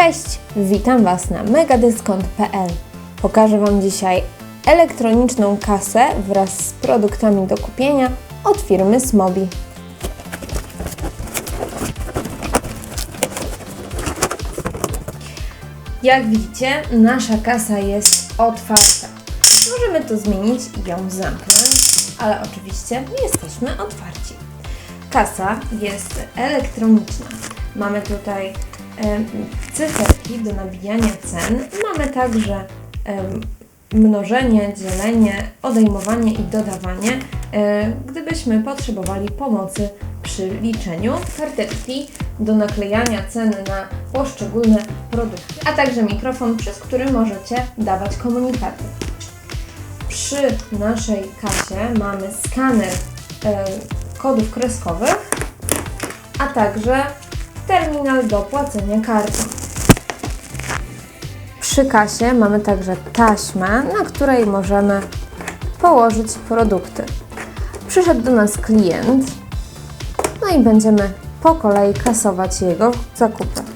Cześć, witam Was na megadyskont.pl. Pokażę Wam dzisiaj elektroniczną kasę wraz z produktami do kupienia od firmy Smobi. Jak widzicie, nasza kasa jest otwarta. Możemy to zmienić i ją zamknąć, ale oczywiście jesteśmy otwarci. Kasa jest elektroniczna. Mamy tutaj cyferki do nabijania cen. Mamy także mnożenie, dzielenie, odejmowanie i dodawanie, gdybyśmy potrzebowali pomocy przy liczeniu. Karteczki do naklejania ceny na poszczególne produkty, a także mikrofon, przez który możecie dawać komunikaty. Przy naszej kasie mamy skaner kodów kreskowych, a także terminal do płacenia kartą. Przy kasie mamy także taśmę, na której możemy położyć produkty. Przyszedł do nas klient, no i będziemy po kolei kasować jego zakupy.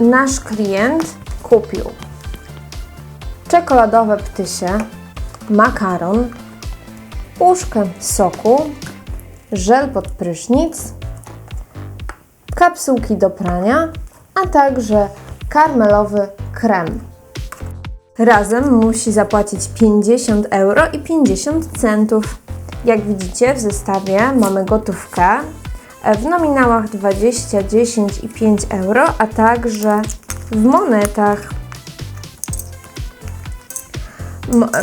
Nasz klient kupił czekoladowe ptysie, makaron, puszkę soku, żel pod prysznic, kapsułki do prania, a także karmelowy krem. Razem musi zapłacić 50 euro i 50 centów. Jak widzicie w zestawie mamy gotówkę w nominałach 20, 10 i 5 euro, a także w monetach.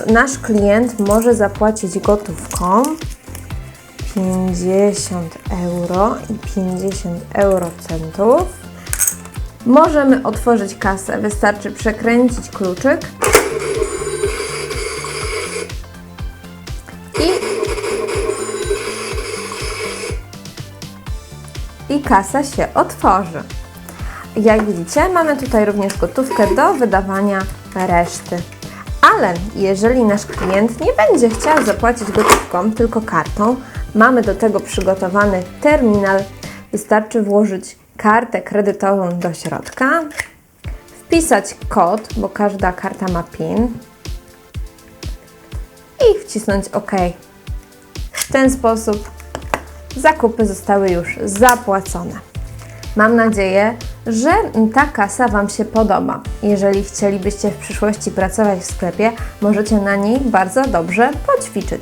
Nasz klient może zapłacić gotówką 50 euro i 50 eurocentów. Możemy otworzyć kasę, wystarczy przekręcić kluczyk i, kasa się otworzy. Jak widzicie, mamy tutaj również gotówkę do wydawania reszty. Ale jeżeli nasz klient nie będzie chciał zapłacić gotówką, tylko kartą, mamy do tego przygotowany terminal. Wystarczy włożyć kartę kredytową do środka, wpisać kod, bo każda karta ma PIN i wcisnąć OK. W ten sposób zakupy zostały już zapłacone. Mam nadzieję, że ta kasa Wam się podoba. Jeżeli chcielibyście w przyszłości pracować w sklepie, możecie na niej bardzo dobrze poćwiczyć.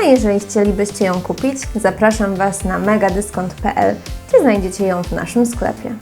A jeżeli chcielibyście ją kupić, zapraszam Was na megadyskont.pl, gdzie znajdziecie ją w naszym sklepie.